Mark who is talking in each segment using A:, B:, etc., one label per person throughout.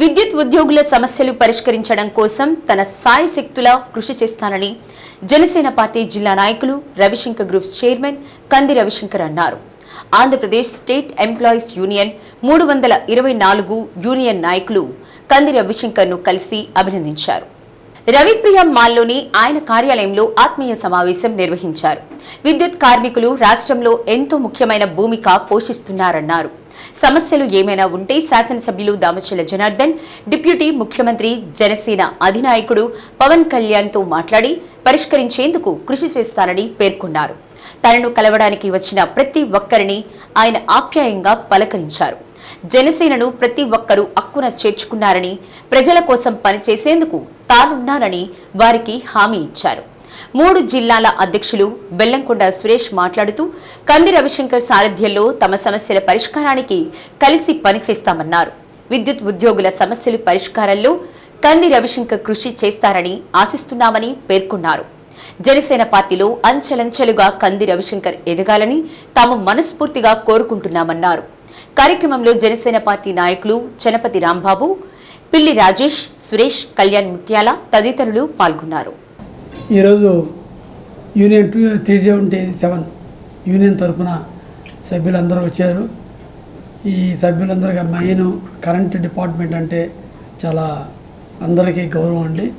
A: విద్యుత్ ఉద్యోగుల సమస్యలు పరిష్కరించడం కోసం తన సాయశక్తులా కృషి చేస్తానని జనసేన పార్టీ జిల్లా నాయకులు రవిశంకర్ గ్రూప్స్ చైర్మన్ కంది రవిశంకర్ అన్నారు. ఆంధ్రప్రదేశ్ స్టేట్ ఎంప్లాయీస్ యూనియన్ మూడు వందల ఇరవై నాలుగు యూనియన్ నాయకులు కంది రవిశంకర్ను కలిసి అభినందించారు. రవిప్రియ మాల్లోని ఆయన కార్యాలయంలో ఆత్మీయ సమావేశం నిర్వహించారు. విద్యుత్ కార్మికులు రాష్ట్రంలో ఎంతో ముఖ్యమైన భూమిక పోషిస్తున్నారన్నారు. సమస్యలు ఏమైనా ఉంటే శాసనసభ్యులు దామచల జనార్దన్ డిప్యూటీ ముఖ్యమంత్రి జనసేన అధినాయకుడు పవన్ కళ్యాణ్తో మాట్లాడి పరిష్కరించేందుకు కృషి చేస్తానని పేర్కొన్నారు. తనను కలవడానికి వచ్చిన ప్రతి ఒక్కరిని ఆయన ఆప్యాయంగా పలకరించారు. జనసేనను ప్రతి ఒక్కరూ అక్కున చేర్చుకున్నారని ప్రజల కోసం పనిచేసేందుకు తానున్నానని వారికి హామీ ఇచ్చారు. మూడు జిల్లాల అధ్యక్షులు బెల్లంకొండ సురేష్ మాట్లాడుతూ కంది రవిశంకర్ సారథ్యంలో తమ సమస్యల పరిష్కారానికి కలిసి పనిచేస్తామన్నారు. విద్యుత్ ఉద్యోగుల సమస్యలు పరిష్కారంలో కంది రవిశంకర్ కృషి చేస్తారని ఆశిస్తున్నామని పేర్కొన్నారు. జనసేన పార్టీలో అంచెలంచెలుగా కంది రవిశంకర్ ఎదగాలని తాము మనస్ఫూర్తిగా కోరుకుంటున్నామన్నారు. కార్యక్రమంలో జనసేన పార్టీ నాయకులు చనపతి రాంబాబు పిల్లి రాజేష్ సురేష్ కళ్యాణ్ ముత్యాల తదితరులు పాల్గొన్నారు.
B: ఈరోజు union two three twenty seven. Union తరఫున సభ్యులందరూ వచ్చారు. ఈ సభ్యులందరికీ మెయిన్ కరెంట్ డిపార్ట్మెంట్ అంటే చాలా అందరికీ గౌరవం అండి.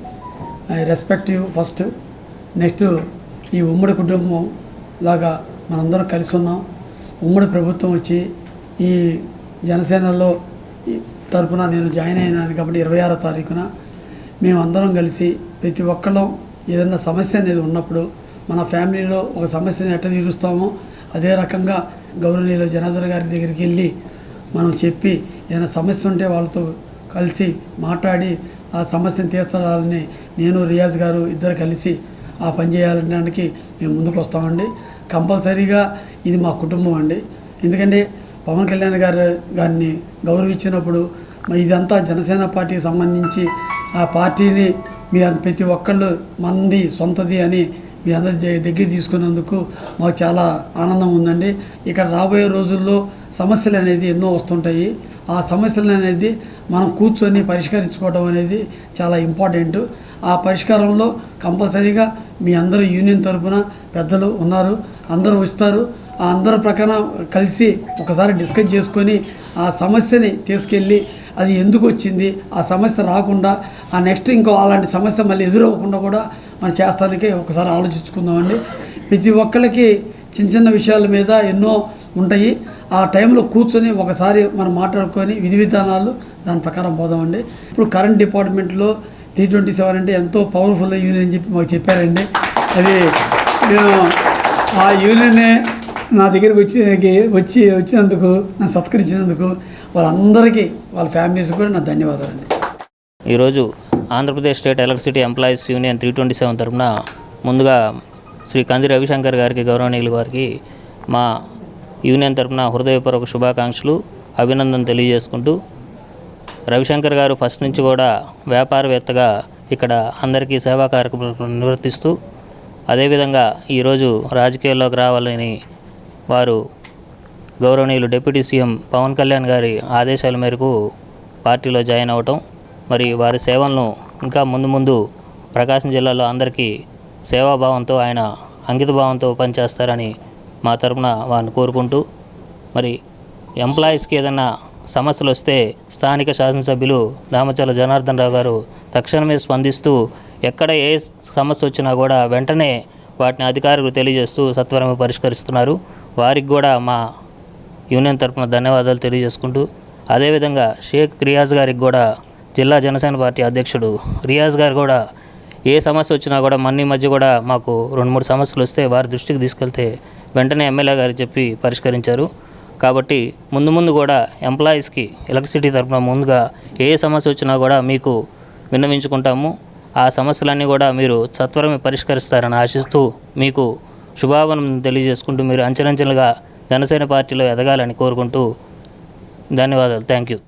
B: I respect you first. Next ఈ ఉమ్మడి కుటుంబం లాగా మనందరం కలిసి ఉన్నాం. ఉమ్మడి ప్రభుత్వం వచ్చి ఈ జనసేనలో ఈ తరపున నేను జాయిన్ అయినాను కాబట్టి ఇరవై ఆరో తారీఖున. మేమందరం కలిసి ప్రతి ఒక్కళ్ళం ఏదైనా సమస్య అనేది ఉన్నప్పుడు మన ఫ్యామిలీలో ఒక సమస్యని ఎట్ట తీరుస్తామో అదే రకంగా గౌరవనీయులు జనార్దన్ గారి దగ్గరికి వెళ్ళి మనం చెప్పి ఏదైనా సమస్య ఉంటే వాళ్ళతో కలిసి మాట్లాడి ఆ సమస్యను తీర్చాలని నేను రియాజ్ గారు ఇద్దరు కలిసి ఆ పని చేయాలనడానికి మేము ముందుకు వస్తామండి. కంపల్సరీగా ఇది మా కుటుంబం అండి. ఎందుకంటే పవన్ కళ్యాణ్ గారు గారిని గౌరవించినప్పుడు ఇదంతా జనసేన పార్టీకి సంబంధించి ఆ పార్టీని మీ ప్రతి ఒక్కళ్ళు మంది సొంతది అని మీ అందరి దగ్గర తీసుకున్నందుకు మాకు చాలా ఆనందం ఉందండి. ఇక్కడ రాబోయే రోజుల్లో సమస్యలు అనేది ఎన్నో వస్తుంటాయి. ఆ సమస్యలు అనేది మనం కూర్చొని పరిష్కరించుకోవడం అనేది చాలా ఇంపార్టెంట్. ఆ పరిష్కారంలో కంపల్సరీగా మీ అందరూ యూనియన్ తరఫున పెద్దలు ఉన్నారు అందరూ వస్తారు. ఆ అందరి ప్రకారం కలిసి ఒకసారి డిస్కస్ చేసుకొని ఆ సమస్యని తీసుకెళ్ళి అది ఎందుకు వచ్చింది? ఆ సమస్య రాకుండా ఆ నెక్స్ట్ ఇంకో అలాంటి సమస్య మళ్ళీ ఎదురవ్వకుండా కూడా మనం చేస్తానికి ఒకసారి ఆలోచించుకుందామండి. ప్రతి ఒక్కరికి చిన్న చిన్న విషయాల మీద ఎన్నో ఉంటాయి. ఆ టైంలో కూర్చొని ఒకసారి మనం మాట్లాడుకొని విధి విధానాలు దాని ప్రకారం పోదామండి. ఇప్పుడు కరెంట్ డిపార్ట్మెంట్లో త్రీ ట్వంటీ సెవెన్ అంటే ఎంతో పవర్ఫుల్ యూనియన్ అని చెప్పి మాకు చెప్పారండి. అది నేను ఆ యూనియనే నా దగ్గరికి వచ్చి వచ్చి వచ్చినందుకు నా సత్కరించినందుకు వాళ్ళందరికీ వాళ్ళ ఫ్యామిలీస్ కూడా నా ధన్యవాదాలండి.
C: ఈరోజు Andhra Pradesh state electricity employees union three twenty seven తరఫున ముందుగా శ్రీ కంది రవిశంకర్ గారికి గౌరవనీయులు గారికి మా యూనియన్ తరఫున హృదయపూర్వక శుభాకాంక్షలు అభినందన తెలియజేసుకుంటూ రవిశంకర్ గారు ఫస్ట్ నుంచి కూడా వ్యాపారవేత్తగా ఇక్కడ అందరికీ సేవా కార్యక్రమం నిర్వర్తిస్తూ అదేవిధంగా ఈరోజు రాజకీయాల్లోకి రావాలని వారు గౌరవనీయులు డిప్యూటీ సీఎం పవన్ కళ్యాణ్ గారి ఆదేశాల మేరకు పార్టీలో జాయిన్ అవటం మరి వారి సేవలను ఇంకా ముందు ముందు ప్రకాశం జిల్లాలో అందరికీ సేవాభావంతో ఆయన అంకితభావంతో పనిచేస్తారని మా తరపున వారిని కోరుకుంటూ మరి ఎంప్లాయీస్కి ఏదైనా సమస్యలు వస్తే స్థానిక శాసనసభ్యులు దామచల జనార్దన్ రావు గారు తక్షణమే స్పందిస్తూ ఎక్కడ ఏ సమస్య వచ్చినా కూడా వెంటనే వాటిని అధికారులకు తెలియజేస్తూ సత్వరమే పరిష్కరిస్తున్నారు. వారికి కూడా మా యూనియన్ తరపున ధన్యవాదాలు తెలియజేసుకుంటూ అదేవిధంగా షేక్ రియాజ్ గారికి కూడా జిల్లా జనసేన పార్టీ అధ్యక్షుడు రియాజ్ గారు కూడా ఏ సమస్య వచ్చినా కూడా మన్ని మధ్య కూడా మాకు రెండు మూడు సమస్యలు వస్తే వారి దృష్టికి తీసుకెళ్తే వెంటనే ఎమ్మెల్యే గారు చెప్పి పరిష్కరించారు. కాబట్టి ముందు ముందు కూడా ఎంప్లాయీస్కి ఎలక్ట్రిసిటీ తరపున ముందుగా ఏ సమస్య వచ్చినా కూడా మీకు విన్నవించుకుంటాము. ఆ సమస్యలన్నీ కూడా మీరు సత్వరమే పరిష్కరిస్తారని ఆశిస్తూ మీకు శుభావనం తెలియజేసుకుంటూ మీరు అంచెలంచెలుగా జనసేన పార్టీలో ఎదగాలని కోరుకుంటూ ధన్యవాదాలు. Thank you